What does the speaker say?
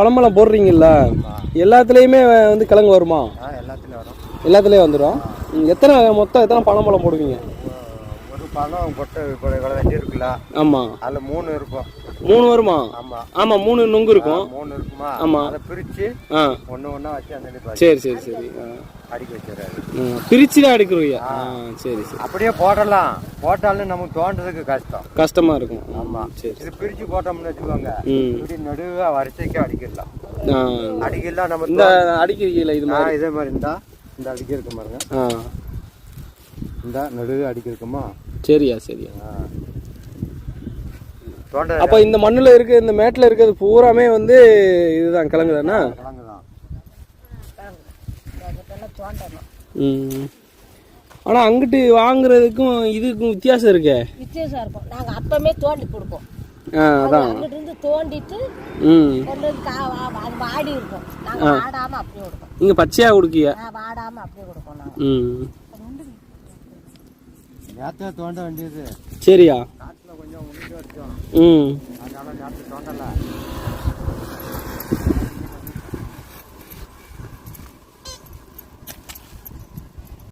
பழம்பழம் போடுறீங்கல்ல எல்லாத்துலேயுமே வந்து கிழங்கு வருமா? எல்லாத்துலேயும் வரும். எல்லாத்துலேயும் வந்துடும் எத்தனை மொத்தம் எத்தனை பழம்பழம் போடுவீங்க? பழம் கொட்டை இவ்வளோ வெட்டி இருக்குல்ல? ஆமாம் அதில் மூணு இருக்கும். மூணு வருமா? ஆமாம் ஆமாம் மூணு நுங்கு இருக்கும். மூணு இருக்குமா? ஆமா. அதை பிரித்து ஆ. ஒன்று ஒன்றா வச்சு அந்த சரி சரி சரி. அடிக்க வச்சிடறாரு. பிரிச்சு தான் எடுக்கிறீங்க ஆ. சரி சரி. அப்படியே போடலாம். போட்டாலும் நமக்கு தோன்றதுக்கு கஷ்டம். கஷ்டமா இருக்கும். ஆமா. சரி இது பிரித்து போட்டோம்னு வச்சுக்கோங்க. இப்படி நடுவாக வரிசைக்கு அடிக்கிடலாம். அடிக்கலாம் நம்ம இந்த அடிக்கிறீங்களா இது மாதிரி? இதே மாதிரி. இருந்தா இந்த அடிக்க இருக்கு பாருங்க இந்த நடுவு அடிக்க இருக்குமா சரியா சரியா. அப்போ இந்த மண்ணில் இருக்க இந்த மேட்டில் இருக்கிறது பூராமே வந்து இதுதான் கிழங்கு தானே ஆனால் அங்கிட்டு வாங்குறதுக்கும் இதுக்கும் வித்தியாசம் இருக்கே? வித்தியாசம் இருக்கும். நாங்கள் அப்பமே தோண்டி கொடுப்போம். ஆ அதான். தோண்டிட்டு ம். கொண்டு வந்து கா வா- அது வாடி இருக்கும். நாங்கள் வாடாமல் அப்படியே கொடுப்போம். இங்கே பச்சையாக கொடுக்கிய அப்படியே கொடுப்போம் நாங்கள் ம். தோண்ட வேண்டியது. சரியா? ம்.